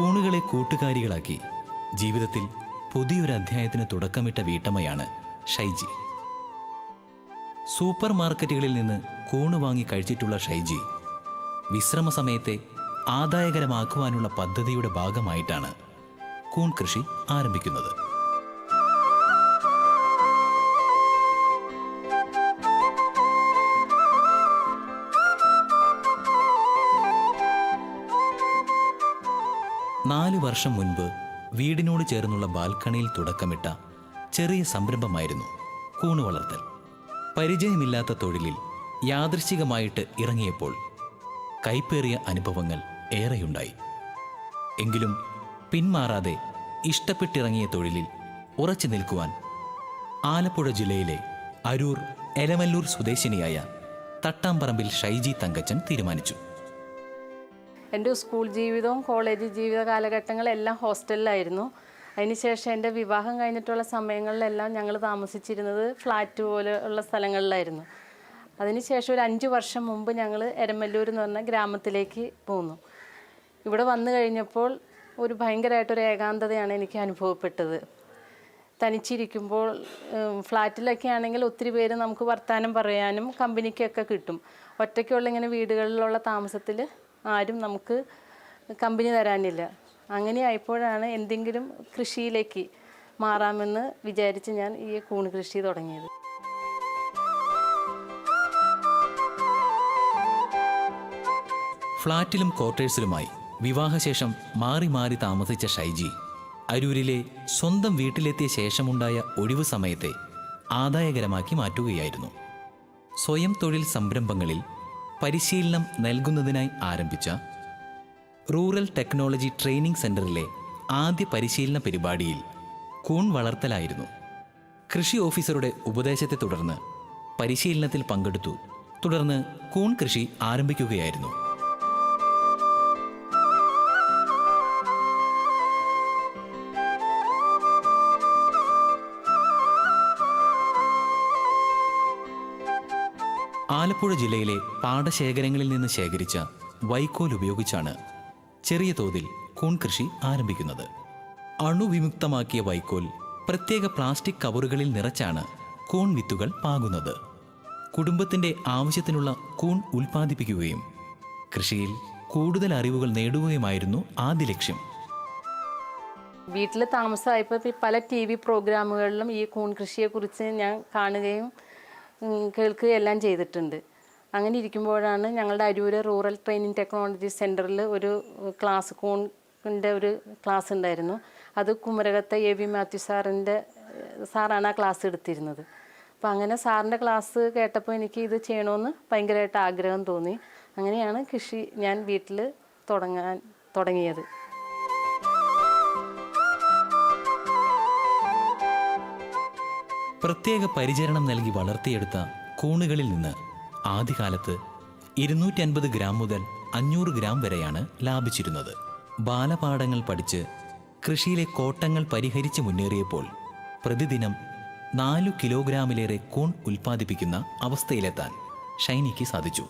കൂണുകളെ കൂട്ടുകാരികളാക്കി. ജീവിതത്തിൽ പുതിയൊരു അധ്യായത്തിന് തുടക്കമിട്ട വീട്ടമ്മയാണ് ഷൈജി. സൂപ്പർ മാർക്കറ്റുകളിൽ നിന്ന് കൂണ് വാങ്ങി കഴിച്ചിട്ടുള്ള ഷൈജി വിശ്രമ സമയത്തെ ആദായകരമാക്കുവാനുള്ള പദ്ധതിയുടെ ഭാഗമായിട്ടാണ് കൂൺ കൃഷി ആരംഭിക്കുന്നത്. വർഷം മുൻപ് വീടിനോട് ചേർന്നുള്ള ബാൽക്കണിയിൽ തുടക്കമിട്ട ചെറിയ സംരംഭമായിരുന്നു കൂണ് വളർത്തൽ പരിചയമില്ലാത്ത തൊഴിലിൽ യാദൃശികമായിട്ട് ഇറങ്ങിയപ്പോൾ കൈപ്പേറിയ അനുഭവങ്ങൾ ഏറെയുണ്ടായി. എങ്കിലും പിന്മാറാതെ ഇഷ്ടപ്പെട്ടിറങ്ങിയ തൊഴിലിൽ ഉറച്ചു നിൽക്കുവാൻ ആലപ്പുഴ ജില്ലയിലെ അരൂർ എലമല്ലൂർ സ്വദേശിനിയായ തട്ടാമ്പറമ്പിൽ ഷൈജി തങ്കച്ചൻ തീരുമാനിച്ചു. എന്റെ സ്കൂൾ ജീവിതവും കോളേജ് ജീവിത കാലഘട്ടങ്ങളെല്ലാം ഹോസ്റ്റലിലായിരുന്നു. അതിനുശേഷം എന്റെ വിവാഹം കഴിഞ്ഞിട്ടുള്ള സമയങ്ങളിലെല്ലാം ഞങ്ങൾ താമസിച്ചിരുന്നത് ഫ്ലാറ്റ് പോലെ ഉള്ള സ്ഥലങ്ങളിലായിരുന്നു. അതിനുശേഷം ഒരു അഞ്ച് വർഷം മുമ്പ് ഞങ്ങൾ എരമല്ലൂർ എന്ന് പറഞ്ഞ ഗ്രാമത്തിലേക്ക് പോന്നു. ഇവിടെ വന്നു കഴിഞ്ഞപ്പോൾ ഒരു ഭയങ്കരമായിട്ടൊരു ഏകാന്തതയാണ് എനിക്ക് അനുഭവപ്പെട്ടത്. തനിച്ചിരിക്കുമ്പോൾ ഫ്ലാറ്റിലൊക്കെ ആണെങ്കിൽ ഒത്തിരി പേര് നമുക്ക് വർത്തമാനം പറയാനും കമ്പനിക്കൊക്കെ കിട്ടും. ഒറ്റയ്ക്കുള്ള ഇങ്ങനെ വീടുകളിലുള്ള താമസത്തിൽ ആരും നമുക്ക് കമ്പനി തരാനില്ല. അങ്ങനെ ആയപ്പോഴാണ് എന്തെങ്കിലും കൃഷിയിലേക്ക് മാറാമെന്ന് വിചാരിച്ച് ഞാൻ ഈ കൂൺ കൃഷി തുടങ്ങിയത്. ഫ്ളാറ്റിലും ക്വാർട്ടേഴ്സിലുമായി വിവാഹശേഷം മാറി മാറി താമസിച്ച ഷൈജി അരൂരിലെ സ്വന്തം വീട്ടിലെത്തിയ ശേഷമുണ്ടായ ഒഴിവു സമയത്തെ ആദായകരമാക്കി മാറ്റുകയായിരുന്നു. സ്വയം തൊഴിൽ സംരംഭങ്ങളിൽ പരിശീലനം നൽകുന്നതിനായി ആരംഭിച്ച റൂറൽ ടെക്നോളജി ട്രെയിനിംഗ് സെന്ററിലെ ആദ്യ പരിശീലന പരിപാടിയിൽ കൂൺ വളർത്തലായിരുന്നു. കൃഷി ഓഫീസറുടെ ഉപദേശത്തെ തുടർന്ന് പരിശീലനത്തിൽ പങ്കെടുത്തു. തുടർന്ന് കൂൺ കൃഷി ആരംഭിക്കുകയായിരുന്നു. ആലപ്പുഴ ജില്ലയിലെ പാടശേഖരങ്ങളിൽ നിന്ന് ശേഖരിച്ച വൈക്കോൽ ഉപയോഗിച്ചാണ് ചെറിയ തോതിൽ കൂൺ കൃഷി ആരംഭിക്കുന്നത്. അണുവിമുക്തമാക്കിയ വൈക്കോൽ പ്രത്യേക പ്ലാസ്റ്റിക് കവറുകളിൽ നിറച്ചാണ് കൂൺ വിത്തുകൾ പാകുന്നത്. കുടുംബത്തിന്റെ ആവശ്യത്തിനുള്ള കൂൺ ഉൽപ്പാദിപ്പിക്കുകയും കൃഷിയിൽ കൂടുതൽ അറിവുകൾ നേടുകയുമായിരുന്നു ആദ്യ ലക്ഷ്യം. വീട്ടിൽ താമസമായപ്പോൾ പല ടി വി പ്രോഗ്രാമുകളിലും ഈ കൂൺ കൃഷിയെക്കുറിച്ച് ഞാൻ കാണുകയും കേൾക്കുകയും എല്ലാം ചെയ്തിട്ടുണ്ട്. അങ്ങനെ ഇരിക്കുമ്പോഴാണ് ഞങ്ങളുടെ അരൂര് റൂറൽ ട്രെയിനിങ് ടെക്നോളജി സെന്ററിൽ ഒരു ക്ലാസ് കോണിന്റെ ഒരു ക്ലാസ് ഉണ്ടായിരുന്നു. അത് കുമരകത്തെ എ വി മാത്യു സാറിന്റെ സാറാണ് ആ ക്ലാസ് എടുത്തിരുന്നത്. അപ്പോൾ അങ്ങനെ സാറിന്റെ ക്ലാസ് കേട്ടപ്പോൾ എനിക്ക് ഇത് ചെയ്യണമെന്ന് ഭയങ്കരമായിട്ട് ആഗ്രഹം തോന്നി. അങ്ങനെയാണ് കൃഷി ഞാൻ വീട്ടിൽ തുടങ്ങാൻ തുടങ്ങിയത്. പ്രത്യേക പരിചരണം നൽകി വളർത്തിയെടുത്ത കൂണുകളിൽ നിന്ന് ആദ്യകാലത്ത് ഇരുന്നൂറ്റി അൻപത് ഗ്രാം മുതൽ അഞ്ഞൂറ് ഗ്രാം വരെയാണ് ലാഭിച്ചിരുന്നത്. ബാലപാഠങ്ങൾ പഠിച്ച് കൃഷിയിലെ കോട്ടങ്ങൾ പരിഹരിച്ച് മുന്നേറിയപ്പോൾ പ്രതിദിനം നാലു കിലോഗ്രാമിലേറെ കൂൺ ഉൽപ്പാദിപ്പിക്കുന്ന അവസ്ഥയിലെത്താൻ ഷൈനിക്ക് സാധിച്ചു.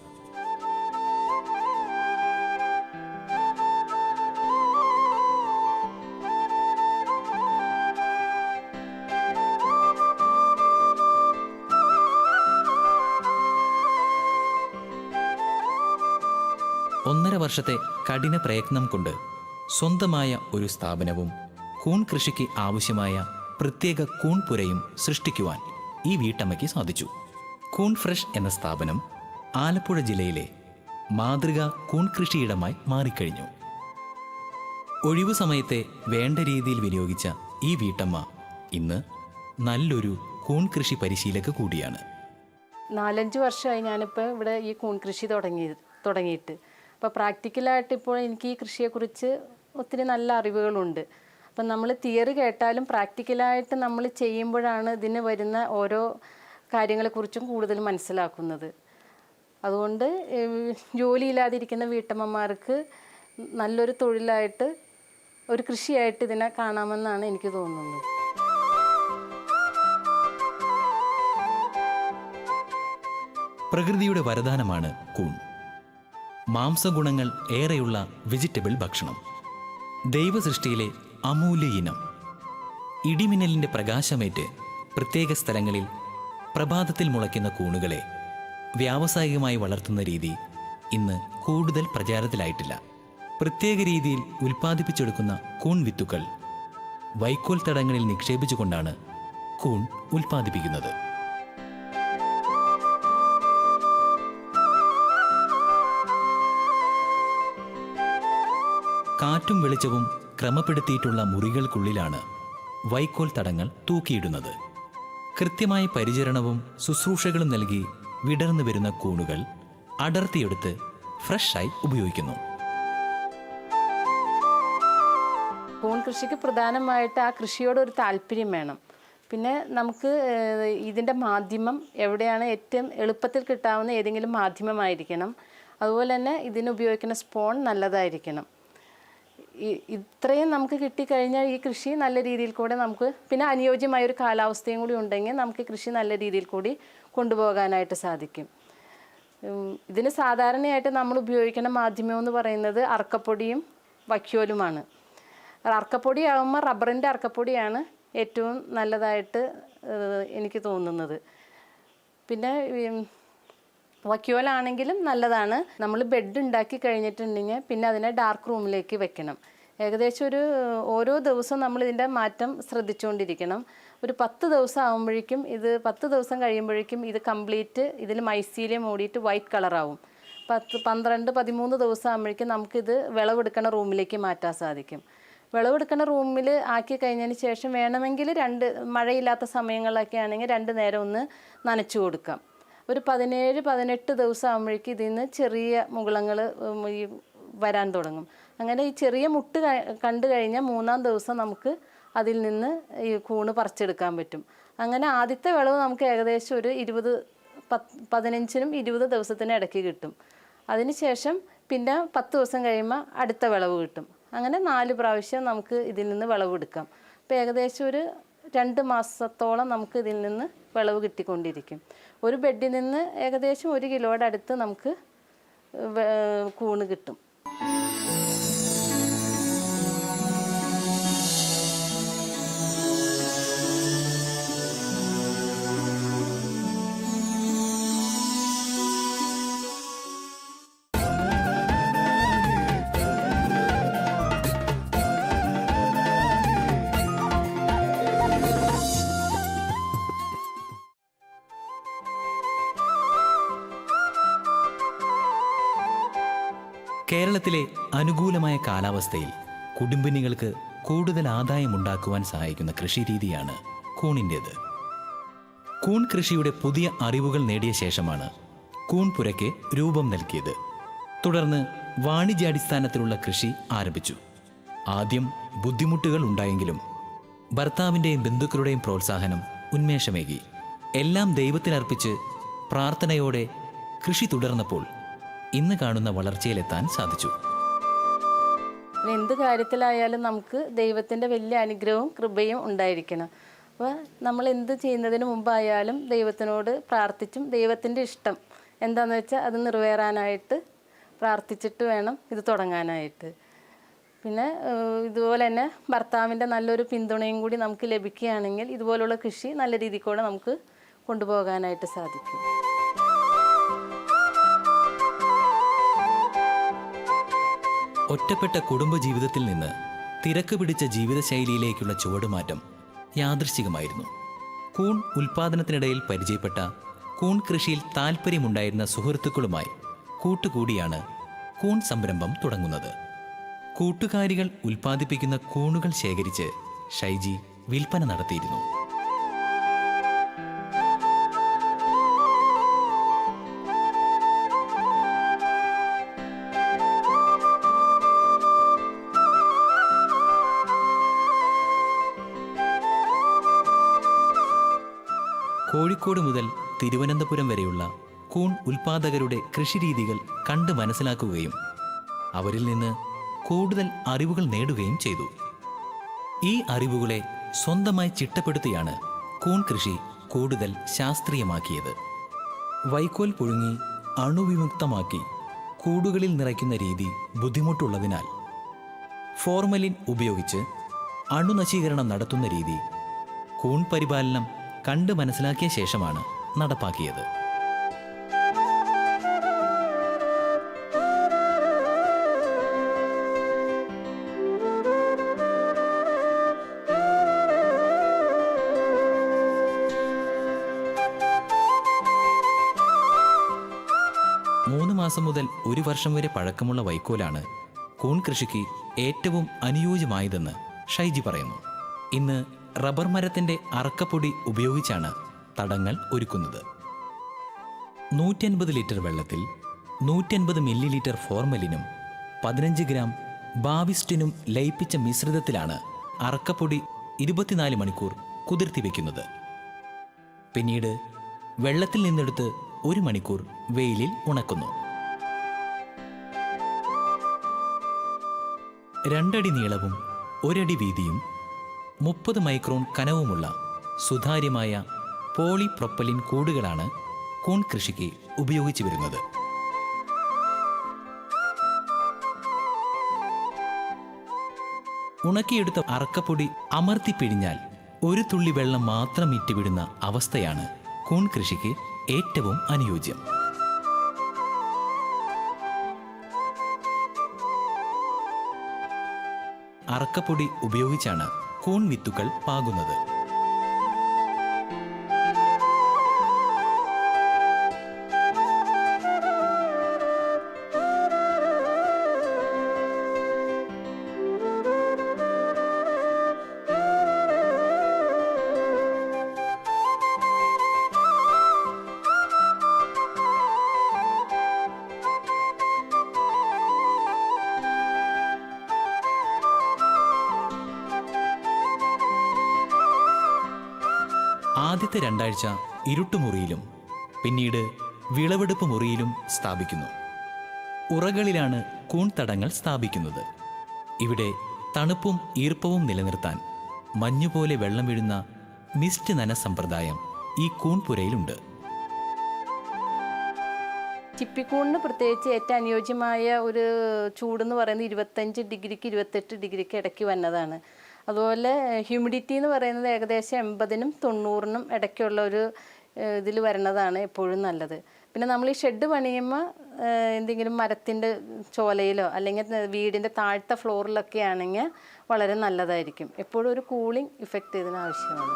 വർഷത്തെ കഠിന പ്രയത്നം കൊണ്ട് സ്വന്തമായ ഒരു സ്ഥാപനവും കൂൺ കൃഷിക്ക് ആവശ്യമായ പ്രത്യേക കൂൺ പുരയും സൃഷ്ടിക്കുവാൻ ഈ വീട്ടമ്മയ്ക്ക് സാധിച്ചു. കൂൺ ഫ്രഷ് എന്ന സ്ഥാപനം ആലപ്പുഴ ജില്ലയിലെ മാതൃക കൂൺ കൃഷിയിടമായി മാറിക്കഴിഞ്ഞു. ഒഴിവു സമയത്തെ വേണ്ട രീതിയിൽ വിനിയോഗിച്ച ഈ വീട്ടമ്മ ഇന്ന് നല്ലൊരു കൂൺ കൃഷി പരിശീലക കൂടിയാണ്. നാലഞ്ച് വർഷമായി ഞാനിപ്പോൾ ഇവിടെ ഈ കൂൺ കൃഷി തുടങ്ങി തുടങ്ങിയിട്ട്. അപ്പോൾ പ്രാക്ടിക്കലായിട്ട് ഇപ്പോൾ എനിക്ക് ഈ കൃഷിയെക്കുറിച്ച് ഒത്തിരി നല്ല അറിവുകളുണ്ട്. അപ്പം നമ്മൾ തിയറി കേട്ടാലും പ്രാക്ടിക്കലായിട്ട് നമ്മൾ ചെയ്യുമ്പോഴാണ് ഇതിന് വരുന്ന ഓരോ കാര്യങ്ങളെക്കുറിച്ചും കൂടുതൽ മനസ്സിലാക്കുന്നത്. അതുകൊണ്ട് ജോലിയില്ലാതിരിക്കുന്ന വീട്ടമ്മമാർക്ക് നല്ലൊരു തൊഴിലായിട്ട് ഒരു കൃഷിയായിട്ട് ഇതിനെ കാണാമെന്നാണ് എനിക്ക് തോന്നുന്നത്. പ്രകൃതിയുടെ വരദാനമാണ് കൂൺ. മാംസഗുണങ്ങൾ ഏറെയുള്ള വെജിറ്റബിൾ ഭക്ഷണം. ദൈവസൃഷ്ടിയിലെ അമൂല്യ ഇനം. ഇടിമിന്നലിന്റെ പ്രകാശമേറ്റ് പ്രത്യേക സ്ഥലങ്ങളിൽ പ്രഭാതത്തിൽ മുളയ്ക്കുന്ന കൂണുകളെ വ്യാവസായികമായി വളർത്തുന്ന രീതി ഇന്ന് കൂടുതൽ പ്രചാരത്തിലായിട്ടില്ല. പ്രത്യേക രീതിയിൽ ഉൽപ്പാദിപ്പിച്ചെടുക്കുന്ന കൂൺ വിത്തുക്കൾ വൈക്കോൽ തടങ്ങളിൽ നിക്ഷേപിച്ചുകൊണ്ടാണ് കൂൺ ഉൽപ്പാദിപ്പിക്കുന്നത്. കാറ്റും വെളിച്ചവും ക്രമപ്പെടുത്തിയിട്ടുള്ള മുറികൾക്കുള്ളിലാണ് വൈക്കോൽ തടങ്ങൾ തൂക്കിയിടുന്നത്. കൃത്യമായ പരിചരണവും ശുശ്രൂഷകളും നൽകി വിടർന്നു വരുന്ന കൂണുകൾ അടർത്തിയെടുത്ത് ഫ്രഷായി ഉപയോഗിക്കുന്നു. കൂൺ കൃഷിക്ക് പ്രധാനമായിട്ട് ആ കൃഷിയോട് ഒരു താല്പര്യം വേണം. പിന്നെ നമുക്ക് ഇതിന്റെ മാധ്യമം എവിടെയാണ് ഏറ്റവും എളുപ്പത്തിൽ കിട്ടാവുന്ന ഏതെങ്കിലും മാധ്യമമായിരിക്കണം. അതുപോലെ തന്നെ ഇതിന് ഉപയോഗിക്കുന്ന സ്പോൺ നല്ലതായിരിക്കണം. ഇത്രയും നമുക്ക് കിട്ടിക്കഴിഞ്ഞാൽ ഈ കൃഷി നല്ല രീതിയിൽ കൂടെ നമുക്ക് പിന്നെ അനുയോജ്യമായ ഒരു കാലാവസ്ഥയും കൂടി ഉണ്ടെങ്കിൽ നമുക്ക് കൃഷി നല്ല രീതിയിൽ കൂടി കൊണ്ടുപോകാനായിട്ട് സാധിക്കും. ഇതിന് സാധാരണയായിട്ട് നമ്മൾ ഉപയോഗിക്കുന്ന മാധ്യമം എന്ന് പറയുന്നത് അറക്കപ്പൊടിയും വക്യോലുമാണ് അറക്കപ്പൊടി ആകുമ്പോൾ റബ്ബറിന്റെ അറക്കപ്പൊടിയാണ് ഏറ്റവും നല്ലതായിട്ട് എനിക്ക് തോന്നുന്നത്. പിന്നെ വക്യോലാണെങ്കിലും നല്ലതാണ്. നമ്മൾ ബെഡ് ഉണ്ടാക്കി കഴിഞ്ഞിട്ടുണ്ടെങ്കിൽ പിന്നെ അതിനെ ഡാർക്ക് റൂമിലേക്ക് വെക്കണം. ഏകദേശം ഒരു ഓരോ ദിവസവും നമ്മൾ ഇതിന്റെ മാറ്റം ശ്രദ്ധിച്ചുകൊണ്ടിരിക്കണം. ഒരു പത്ത് ദിവസം ആകുമ്പോഴേക്കും ഇത് പത്ത് ദിവസം കഴിയുമ്പോഴേക്കും ഇത് കംപ്ലീറ്റ് ഇതിൽ മൈസീലിയം മൂടിയിട്ട് വൈറ്റ് കളറാവും പത്ത് പന്ത്രണ്ട് പതിമൂന്ന് ദിവസം ആകുമ്പോഴേക്കും നമുക്കിത് വിളവെടുക്കണ റൂമിലേക്ക് മാറ്റാൻ സാധിക്കും. വിളവെടുക്കുന്ന റൂമിൽ ആക്കി കഴിഞ്ഞതിന് ശേഷം വേണമെങ്കിൽ രണ്ട് മഴയില്ലാത്ത സമയങ്ങളിലൊക്കെ ആണെങ്കിൽ രണ്ട് നേരം ഒന്ന് നനച്ചു കൊടുക്കാം. ഒരു പതിനേഴ് പതിനെട്ട് ദിവസം ആകുമ്പോഴേക്കും ഇതിൽ നിന്ന് ചെറിയ മുകുളങ്ങൾ ഈ വരാൻ തുടങ്ങും. അങ്ങനെ ഈ ചെറിയ മുട്ട് കണ്ടു കഴിഞ്ഞാൽ മൂന്നാം ദിവസം നമുക്ക് അതിൽ നിന്ന് ഈ കൂണ് പറിച്ചെടുക്കാൻ പറ്റും. അങ്ങനെ ആദ്യത്തെ വിളവ് നമുക്ക് ഏകദേശം ഒരു ഇരുപത് പതിനഞ്ചിനും ഇരുപത് ദിവസത്തിന് ഇടയ്ക്ക് കിട്ടും. അതിനുശേഷം പിന്നെ പത്ത് ദിവസം കഴിയുമ്പോൾ അടുത്ത വിളവ് കിട്ടും. അങ്ങനെ നാല് പ്രാവശ്യം നമുക്ക് ഇതിൽ നിന്ന് വിളവെടുക്കാം. അപ്പോൾ ഏകദേശം ഒരു രണ്ട് മാസത്തോളം നമുക്ക് ഇതിൽ നിന്ന് വിളവ് കിട്ടിക്കൊണ്ടിരിക്കും. ഒരു ബെഡിൽ നിന്ന് ഏകദേശം ഒരു കിലോയുടെ അടുത്ത് നമുക്ക് കൂണ് കിട്ടും. കേരളത്തിലെ അനുകൂലമായ കാലാവസ്ഥയിൽ കുടുംബിനികൾക്ക് കൂടുതൽ ആദായമുണ്ടാക്കുവാൻ സഹായിക്കുന്ന കൃഷി രീതിയാണ് കൂണിന്റേത്. കൂൺ കൃഷിയുടെ പുതിയ അറിവുകൾ നേടിയ ശേഷമാണ് കൂൺ പുരയ്ക്ക് രൂപം നൽകിയത്. തുടർന്ന് വാണിജ്യാടിസ്ഥാനത്തിലുള്ള കൃഷി ആരംഭിച്ചു. ആദ്യം ബുദ്ധിമുട്ടുകൾ ഉണ്ടായെങ്കിലും ഭർത്താവിന്റെയും ബന്ധുക്കളുടെയും പ്രോത്സാഹനം ഉന്മേഷമേകി. എല്ലാം ദൈവത്തിനർപ്പിച്ച് പ്രാർത്ഥനയോടെ കൃഷി തുടർന്നപ്പോൾ ഇന്ന് കാണുന്ന വളർച്ചയിലെത്താൻ സാധിച്ചു. എന്ത് കാര്യത്തിലായാലും നമുക്ക് ദൈവത്തിന്റെ വലിയ അനുഗ്രഹവും കൃപയും ഉണ്ടായിരിക്കണം. അപ്പോൾ നമ്മൾ എന്ത് ചെയ്യുന്നതിന് മുമ്പായാലും ദൈവത്തിനോട് പ്രാർത്ഥിച്ചും ദൈവത്തിന്റെ ഇഷ്ടം എന്താണെന്ന് വെച്ചാൽ അത് നിറവേറാനായിട്ട് പ്രാർത്ഥിച്ചിട്ട് വേണം ഇത് തുടങ്ങാനായിട്ട്. പിന്നെ ഇതുപോലെ തന്നെ ഭർത്താവിന്റെ നല്ലൊരു പിന്തുണയും കൂടി നമുക്ക് ലഭിക്കുകയാണെങ്കിൽ ഇതുപോലുള്ള കൃഷി നല്ല രീതിയിൽ കൂടെ നമുക്ക് കൊണ്ടുപോകാനായിട്ട് സാധിക്കും. ഒറ്റപ്പെട്ട കുടുംബജീവിതത്തിൽ നിന്ന് തിരക്ക് പിടിച്ച ജീവിതശൈലിയിലേക്കുള്ള ചുവടുമാറ്റം യാദൃശ്ചികമായിരുന്നു. കൂൺ ഉൽപാദനത്തിനിടയിൽ പരിചയപ്പെട്ട കൂൺ കൃഷിയിൽ താൽപ്പര്യമുണ്ടായിരുന്ന സുഹൃത്തുക്കളുമായി കൂട്ടുകൂടിയാണ് കൂൺ സംരംഭം തുടങ്ങുന്നത്. കൂട്ടുകാരികൾ ഉൽപ്പാദിപ്പിക്കുന്ന കൂണുകൾ ശേഖരിച്ച് ഷൈജി വിൽപ്പന നടത്തിയിരുന്നു. തിരുവനന്തപുരം വരെയുള്ള കൂൺ ഉൽപാദകരുടെ കൃഷിരീതികൾ കണ്ട് മനസ്സിലാക്കുകയും അവരിൽ നിന്ന് കൂടുതൽ അറിവുകൾ നേടുകയും ചെയ്തു. ഈ അറിവുകളെ സ്വന്തമായി ചിട്ടപ്പെടുത്തിയാണ് കൂൺ കൃഷി കൂടുതൽ ശാസ്ത്രീയമാക്കിയത്. വൈക്കോൽ പുഴുങ്ങി അണുവിമുക്തമാക്കി കൂടുകളിൽ നിറയ്ക്കുന്ന രീതി ബുദ്ധിമുട്ടുള്ളതിനാൽ ഫോർമലിൻ ഉപയോഗിച്ച് അണുനശീകരണം നടത്തുന്ന രീതി കൂൺ പരിപാലനം കണ്ട് മനസ്സിലാക്കിയ ശേഷമാണ് നടപ്പാക്കിയത്. മൂന്ന് മാസം മുതൽ ഒരു വർഷം വരെ പഴക്കമുള്ള വൈക്കോലാണ് കൂൺ കൃഷിക്ക് ഏറ്റവും അനുയോജ്യമായതെന്ന് ഷൈജി പറയുന്നു. ഇന്ന് റബ്ബർ മരത്തിന്റെ അറക്കപ്പൊടി ഉപയോഗിച്ചാണ് തടങ്ങൾ ഒരുക്കുന്നത്. നൂറ്റൻപത് ലിറ്റർ വെള്ളത്തിൽ നൂറ്റൻപത് മില്ലി ലിറ്റർ ഫോർമലിനും പതിനഞ്ച് ഗ്രാം ബാവിസ്റ്റിനും ലയിപ്പിച്ച മിശ്രിതത്തിലാണ് അറക്കപ്പൊടി ഇരുപത്തിനാല് മണിക്കൂർ കുതിർത്തി വയ്ക്കുന്നത് പിന്നീട് വെള്ളത്തിൽ നിന്നെടുത്ത് ഒരു മണിക്കൂർ വെയിലിൽ ഉണക്കുന്നു. രണ്ടടി നീളവും ഒരടി വീതിയും മുപ്പത് മൈക്രോൺ കനവുമുള്ള സുതാര്യമായ പോളിപ്രൊപ്പലിൻ കൂടുകളാണ് കൂൺ കൃഷിക്ക് ഉപയോഗിച്ചു വരുന്നത്. ഉണക്കിയെടുത്ത അറക്കപ്പൊടി അമർത്തി പിഴിഞ്ഞാൽ ഒരു തുള്ളി വെള്ളം മാത്രം ഇറ്റുവിടുന്ന അവസ്ഥയാണ് കൂൺ കൃഷിക്ക് ഏറ്റവും അനുയോജ്യം. അറക്കപ്പൊടി ഉപയോഗിച്ചാണ് കൂൺ വിത്തുകൾ പാകുന്നത്. ആദ്യത്തെ രണ്ടാഴ്ച ഇരുട്ടുമുറിയിലും പിന്നീട് വിളവെടുപ്പ് മുറിയിലും സ്ഥാപിക്കുന്നു. ഉറകളിലാണ് കൂൺതടങ്ങൾ സ്ഥാപിക്കുന്നത്. ഇവിടെ തണുപ്പും ഈർപ്പവും നിലനിർത്താൻ മഞ്ഞുപോലെ വെള്ളം വീഴുന്ന മിസ്റ്റ് നന സമ്പ്രദായം ഈ കൂൺപുരയിലുണ്ട്. ചിപ്പിക്കൂണിന് പ്രത്യേകിച്ച് ഏറ്റവും അനുയോജ്യമായ ഒരു ചൂടെന്ന് പറയുന്നത് ഇരുപത്തഞ്ച് ഡിഗ്രിക്ക് ഇരുപത്തെട്ട് ഡിഗ്രിക്ക് ഇടയ്ക്ക് വന്നതാണ്. അതുപോലെ ഹ്യൂമിഡിറ്റി എന്ന് പറയുന്നത് ഏകദേശം എൺപതിനും തൊണ്ണൂറിനും ഇടയ്ക്കുള്ള ഒരു ഇതിൽ വരണതാണ് എപ്പോഴും നല്ലത്. പിന്നെ നമ്മൾ ഈ ഷെഡ് പണിയുമ്പോൾ എന്തെങ്കിലും മരത്തിന്റെ ചോലയിലോ അല്ലെങ്കിൽ വീടിന്റെ താഴ്ത്ത ഫ്ലോറിലൊക്കെ ആണെങ്കിൽ വളരെ നല്ലതായിരിക്കും. എപ്പോഴും ഒരു കൂളിംഗ് ഇഫക്റ്റ് ഇതിന് ആവശ്യമാണ്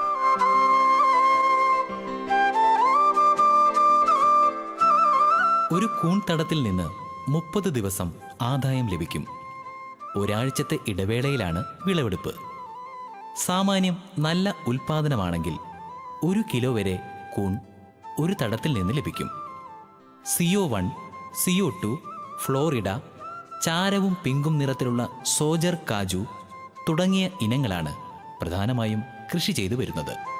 ഒരു കൂൺ തടത്തിൽ നിന്ന് മുപ്പത് ദിവസം ആദായം ലഭിക്കും. ഒരാഴ്ചത്തെ ഇടവേളയിലാണ് വിളവെടുപ്പ്. സാമാന്യം നല്ല ഉൽപാദനമാണെങ്കിൽ ഒരു കിലോ വരെ കൂൺ ഒരു തടത്തിൽ നിന്ന് ലഭിക്കും. C O one C O two Florida ചാരവും പിങ്കും നിറത്തിലുള്ള സോജർ കാജു തുടങ്ങിയ ഇനങ്ങളാണ് പ്രധാനമായും കൃഷി ചെയ്തു വരുന്നത്.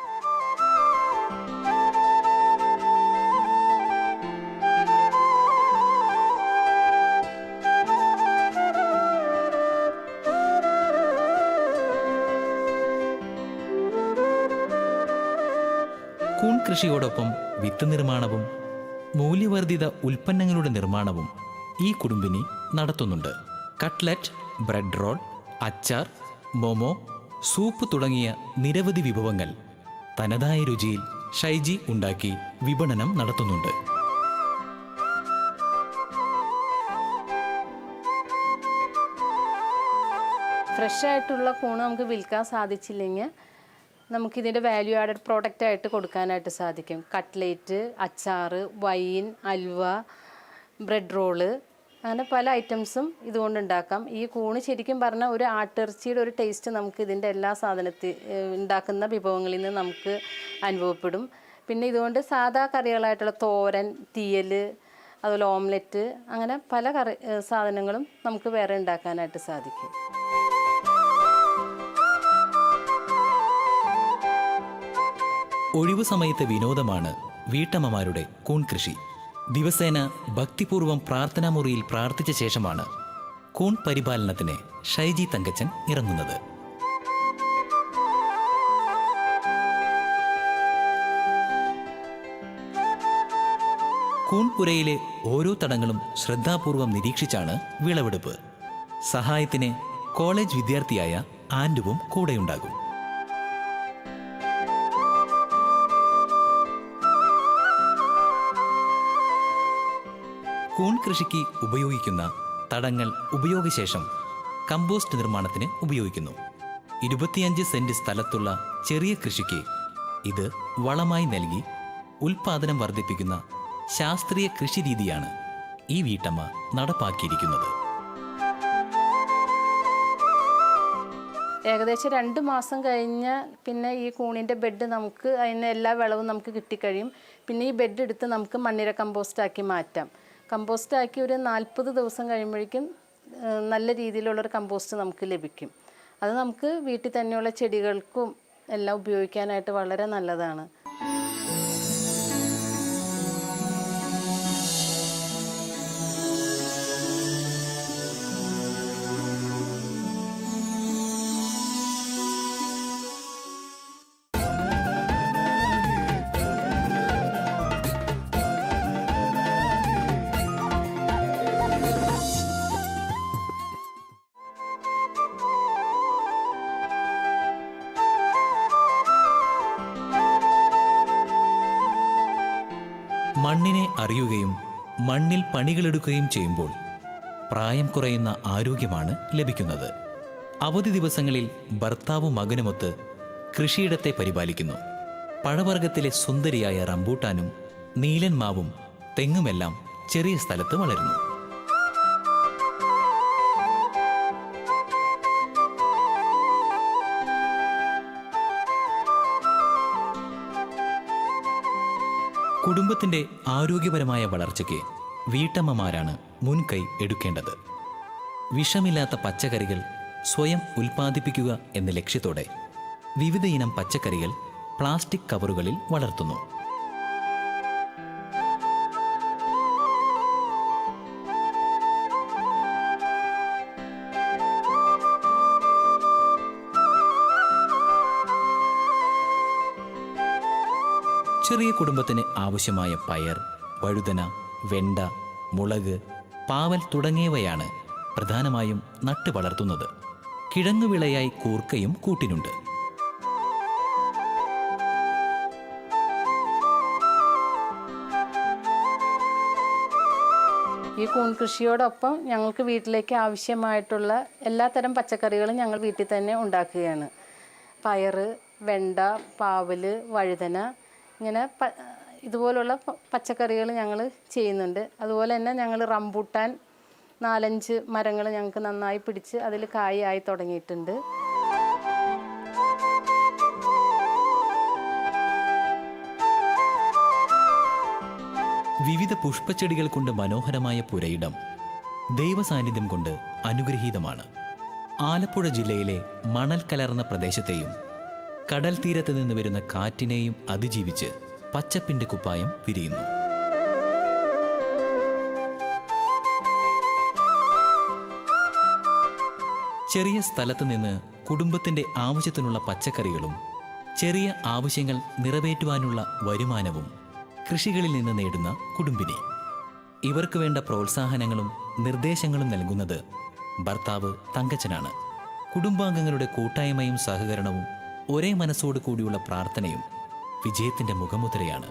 കൂൺ കൃഷിയോടൊപ്പം വിത്ത് നിർമ്മാണവും മൂല്യവർദ്ധിത ഉൽപ്പന്നങ്ങളുടെ നിർമ്മാണവും ഈ കുടുംബിനി നടത്തുന്നുണ്ട്. കട്ട്ലറ്റ് ബ്രെഡ് റോൾ അച്ചാർ മൊമോ സൂപ്പ് തുടങ്ങിയ നിരവധി വിഭവങ്ങൾ തനതായ രുചിയിൽ ഷൈജി ഉണ്ടാക്കി വിപണനം നടത്തുന്നുണ്ട്. ഫ്രഷ് ആയിട്ടുള്ള കൂണ് നമുക്ക് വിൽക്കാൻ സാധിച്ചില്ലെങ്കിൽ നമുക്കിതിന്റെ വാല്യൂ ആഡഡ് പ്രോഡക്റ്റ് ആയിട്ട് കൊടുക്കാനായിട്ട് സാധിക്കും. കട്ട്ലേറ്റ് അച്ചാറ് വൈൻ അൽവ ബ്രെഡ് റോൾ അങ്ങനെ പല ഐറ്റംസും ഇതുകൊണ്ട് ഉണ്ടാക്കാം. ഈ കൂണ് ശരിക്കും പറഞ്ഞാൽ ഒരു ആട്ടിറച്ചിയുടെ ഒരു ടേസ്റ്റ് നമുക്ക് ഇതിന്റെ എല്ലാ സാധനത്തിൽ ഉണ്ടാക്കുന്ന വിഭവങ്ങളിൽ നിന്ന് നമുക്ക് അനുഭവപ്പെടും. പിന്നെ ഇതുകൊണ്ട് സാധാ കറികളായിട്ടുള്ള തോരൻ തീയൽ അതുപോലെ ഓംലെറ്റ് അങ്ങനെ പല കറി സാധനങ്ങളും നമുക്ക് വേറെ ഉണ്ടാക്കാനായിട്ട് സാധിക്കും. ഒഴിവു സമയത്തെ വിനോദമാണ് വീട്ടമ്മമാരുടെ കൂൺ കൃഷി ദിവസേന ഭക്തിപൂർവം പ്രാർത്ഥനാമുറിയിൽ പ്രാർത്ഥിച്ച ശേഷമാണ് കൂൺ പരിപാലനത്തിന് ഷൈജി തങ്കച്ചൻ ഇറങ്ങുന്നത്. കൂൺപുരയിലെ ഓരോ തടങ്ങളും ശ്രദ്ധാപൂർവം നിരീക്ഷിച്ചാണ് വിളവെടുപ്പ്. സഹായത്തിന് കോളേജ് വിദ്യാർത്ഥിയായ ആൻഡുവും കൂടെയുണ്ടാകും. കൃഷിക്ക് ഉപയോഗിക്കുന്ന തടങ്ങൾ ഉപയോഗശേഷം കമ്പോസ്റ്റ് നിർമ്മാണത്തിന് ഉപയോഗിക്കുന്നു. ഇരുപത്തിയഞ്ച് സെന്റ് സ്ഥലത്തുള്ള ചെറിയ കൃഷിക്ക് ഇത് വളമായി നൽകി ഉൽപാദനം വർദ്ധിപ്പിക്കുന്ന ശാസ്ത്രീയ കൃഷി രീതിയാണ് ഈ വീട്ടമ്മ നടപ്പാക്കിയിരിക്കുന്നത്. ഏകദേശം രണ്ട് മാസം കഴിഞ്ഞ് പിന്നെ ഈ കൂണിന്റെ ബെഡ് നമുക്ക് അതിന് എല്ലാ വിളവും നമുക്ക് കിട്ടിക്കഴിയും. പിന്നെ ഈ ബെഡ് എടുത്ത് നമുക്ക് മണ്ണിര കമ്പോസ്റ്റാക്കി മാറ്റാം. കമ്പോസ്റ്റാക്കി ഒരു നാൽപ്പത് ദിവസം കഴിയുമ്പോഴേക്കും നല്ല രീതിയിലുള്ളൊരു കമ്പോസ്റ്റ് നമുക്ക് ലഭിക്കും. അത് നമുക്ക് വീട്ടിൽ തന്നെയുള്ള ചെടികൾക്കും എല്ലാം ഉപയോഗിക്കാനായിട്ട് വളരെ നല്ലതാണ്. അറിയുകയും മണ്ണിൽ പണികളെടുക്കുകയും ചെയ്യുമ്പോൾ പ്രായം കുറയുന്ന ആരോഗ്യമാണ് ലഭിക്കുന്നത്. അവധി ദിവസങ്ങളിൽ ഭർത്താവും മകനുമൊത്ത് കൃഷിയിടത്തെ പരിപാലിക്കുന്നു. പഴവർഗത്തിലെ സുന്ദരിയായ റംബൂട്ടാനും നീലൻ മാവും തെങ്ങുമെല്ലാം ചെറിയ സ്ഥലത്ത് വളരുന്നു. കുടുംബത്തിന്റെ ആരോഗ്യപരമായ വളർച്ചയ്ക്ക് വീട്ടമ്മമാരാണ് മുൻകൈ എടുക്കേണ്ടത്. വിഷമില്ലാത്ത പച്ചക്കറികൾ സ്വയം ഉൽപ്പാദിപ്പിക്കുക എന്ന ലക്ഷ്യത്തോടെ വിവിധയിനം പച്ചക്കറികൾ പ്ലാസ്റ്റിക് കവറുകളിൽ വളർത്തുന്നു. കുടുംബത്തിന് ആവശ്യമായ പയർ വഴുതന വെണ്ട മുളക് പാവൽ തുടങ്ങിയവയാണ് പ്രധാനമായും നട്ടു വളർത്തുന്നത്. കിഴങ്ങുവിളയായി കൂർക്കയും കൂട്ടിനുണ്ട്. ഈ കൂൺ കൃഷിയോടൊപ്പം ഞങ്ങൾക്ക് വീട്ടിലേക്ക് ആവശ്യമായിട്ടുള്ള എല്ലാത്തരം പച്ചക്കറികളും ഞങ്ങൾ വീട്ടിൽ തന്നെ ഉണ്ടാക്കുകയാണ്. പയറ് വെണ്ട പാവൽ വഴുതന ഇങ്ങനെ ഇതുപോലുള്ള പച്ചക്കറികൾ ഞങ്ങൾ ചെയ്യുന്നുണ്ട്. അതുപോലെ തന്നെ ഞങ്ങൾ റംബൂട്ടാൻ നാലഞ്ച് മരങ്ങൾ ഞങ്ങൾക്ക് നന്നായി പിടിച്ച് അതിൽ കായായി തുടങ്ങിയിട്ടുണ്ട്. വിവിധ പുഷ്പച്ചെടികൾ കൊണ്ട് മനോഹരമായ പുരയിടം ദൈവസാന്നിധ്യം കൊണ്ട് അനുഗ്രഹീതമാണ്. ആലപ്പുഴ ജില്ലയിലെ മണൽ കലർന്ന പ്രദേശത്തെയും കടൽ തീരത്ത് നിന്ന് വരുന്ന കാറ്റിനെയും അതിജീവിച്ച് പച്ചപ്പിന്റെ കുപ്പായം വിരിയുന്നു. ചെറിയ സ്ഥലത്ത് നിന്ന് കുടുംബത്തിന്റെ ആവശ്യത്തിനുള്ള പച്ചക്കറികളും ചെറിയ ആവശ്യങ്ങൾ നിറവേറ്റുവാനുള്ള വരുമാനവും കൃഷികളിൽ നിന്ന് നേടുന്ന കുടുംബിനി. ഇവർക്ക് വേണ്ട പ്രോത്സാഹനങ്ങളും നിർദ്ദേശങ്ങളും നൽകുന്നത് ഭർത്താവ് തങ്കച്ചനാണ്. കുടുംബാംഗങ്ങളുടെ കൂട്ടായ്മയും സഹകരണവും ഒരേ മനസ്സോട് കൂടിയുള്ള പ്രാർത്ഥനയും വിജയത്തിന്റെ മുഖമുദ്രയാണ്.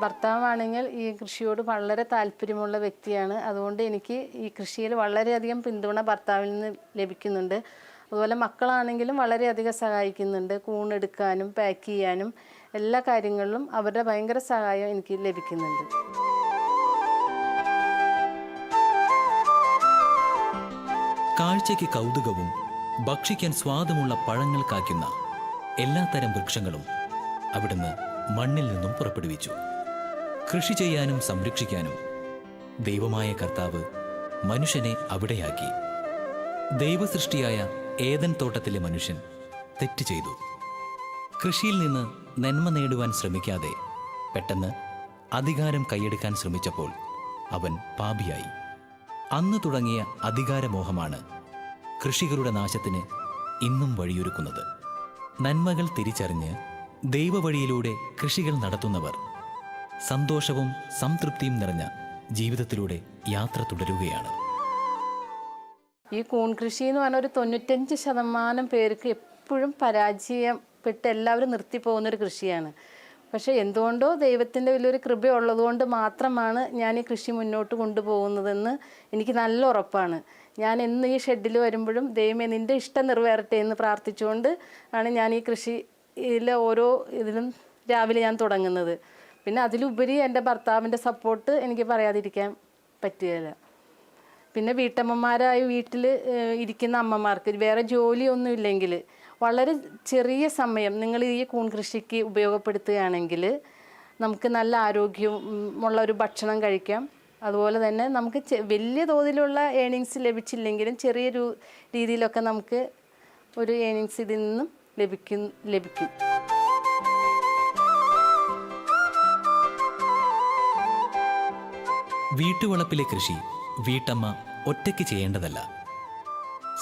ഭർത്താവാണെങ്കിൽ ഈ കൃഷിയോട് വളരെ താല്പര്യമുള്ള വ്യക്തിയാണ്. അതുകൊണ്ട് എനിക്ക് ഈ കൃഷിയിൽ വളരെയധികം പിന്തുണ ഭർത്താവിൽ നിന്ന് ലഭിക്കുന്നുണ്ട്. അതുപോലെ മക്കളാണെങ്കിലും വളരെയധികം സഹായിക്കുന്നുണ്ട്. കൂണെടുക്കാനും പാക്ക് ചെയ്യാനും എല്ലാ കാര്യങ്ങളിലും അവരുടെ ഭയങ്കര സഹായം എനിക്ക് ലഭിക്കുന്നുണ്ട്. കാഴ്ചയ്ക്ക് കൗതുകവും ഭക്ഷിക്കാൻ സ്വാദമുള്ള പഴങ്ങൾ കാക്കുന്ന എല്ലാത്തരം വൃക്ഷങ്ങളും അവിടുന്ന് മണ്ണിൽ നിന്നും പുറപ്പെടുവിച്ചു. കൃഷി ചെയ്യാനും സംരക്ഷിക്കാനും ദൈവമായ കർത്താവ് മനുഷ്യനെ അവിടെയാക്കി. ദൈവസൃഷ്ടിയായ ഏതൻ തോട്ടത്തിലെ മനുഷ്യൻ തെറ്റ് ചെയ്തു. കൃഷിയിൽ നിന്ന് നന്മ നേടുവാൻ ശ്രമിക്കാതെ പെട്ടെന്ന് അധികാരം കൈയെടുക്കാൻ ശ്രമിച്ചപ്പോൾ അവൻ പാപിയായി. അന്ന് തുടങ്ങിയ അധികാരമോഹമാണ് കൃഷികളുടെ നാശത്തിന് ഇന്നും വഴിയൊരുക്കുന്നത്. നന്മകൾ തിരിച്ചറിഞ്ഞ് ദൈവവഴിയിലൂടെ കൃഷികൾ നടത്തുന്നവർ സന്തോഷവും സംതൃപ്തിയും നിറഞ്ഞ ജീവിതത്തിലൂടെ യാത്ര തുടരുകയാണ്. ഈ കൂൺ കൃഷി എന്ന് പറഞ്ഞ ഒരു തൊണ്ണൂറ്റഞ്ച് ശതമാനം പേർക്ക് എപ്പോഴും പരാജയപ്പെട്ട് എല്ലാവരും നിർത്തിപ്പോകുന്നൊരു കൃഷിയാണ്. പക്ഷേ എന്തുകൊണ്ടോ ദൈവത്തിന്റെ വലിയൊരു കൃപ ഉള്ളതുകൊണ്ട് മാത്രമാണ് ഞാൻ ഈ കൃഷി മുന്നോട്ട് കൊണ്ടുപോകുന്നതെന്ന് എനിക്ക് നല്ല ഉറപ്പാണ്. ഞാൻ എന്ന് ഈ ഷെഡിൽ വരുമ്പോഴും ദൈവമേ നിന്റെ ഇഷ്ടം നിറവേറട്ടെ എന്ന് പ്രാർത്ഥിച്ചുകൊണ്ട് ആണ് ഞാൻ ഈ കൃഷിയിലെ ഓരോ ഇതിലും രാവിലെ ഞാൻ തുടങ്ങുന്നത്. പിന്നെ അതിലുപരി എന്റെ ഭർത്താവിന്റെ സപ്പോർട്ട് എനിക്ക് പറയാതിരിക്കാൻ പറ്റുകയില്ല. പിന്നെ വീട്ടമ്മമാരായി വീട്ടിൽ ഇരിക്കുന്ന അമ്മമാർക്ക് വേറെ ജോലിയൊന്നും ഇല്ലെങ്കിൽ വളരെ ചെറിയ സമയം നിങ്ങൾ ഈ കൂൺ കൃഷിക്ക് ഉപയോഗപ്പെടുത്തുകയാണെങ്കിൽ നമുക്ക് നല്ല ആരോഗ്യമുള്ള ഒരു ഭക്ഷണം കഴിക്കാം. അതുപോലെ തന്നെ നമുക്ക് വലിയ തോതിലുള്ള ഏണിങ്സ് ലഭിച്ചില്ലെങ്കിലും ചെറിയൊരു രീതിയിലൊക്കെ നമുക്ക് ഒരു ഏണിങ്സ് ഇതിൽ നിന്നും ലഭിക്കും ലഭിക്കും. വീട്ടുവളപ്പിലെ കൃഷി വീട്ടമ്മ ഒറ്റയ്ക്ക് ചെയ്യേണ്ടതല്ല.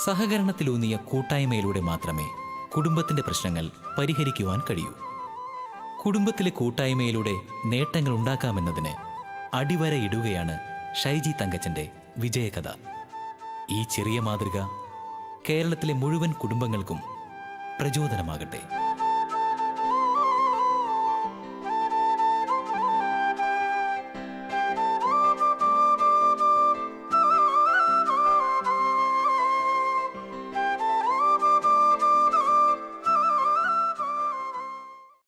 സഹകരണത്തിലൂന്നിയ കൂട്ടായ്മയിലൂടെ മാത്രമേ കുടുംബത്തിന്റെ പ്രശ്നങ്ങൾ പരിഹരിക്കുവാൻ കഴിയൂ. കുടുംബത്തിലെ കൂട്ടായ്മയിലൂടെ നേട്ടങ്ങൾ ഉണ്ടാക്കാമെന്നതിന് അടിവരയിടുകയാണ് ഷൈജി തങ്കച്ചന്റെ വിജയകഥ. ഈ ചെറിയ മാതൃക കേരളത്തിലെ മുഴുവൻ കുടുംബങ്ങൾക്കും പ്രചോദനമാകട്ടെ.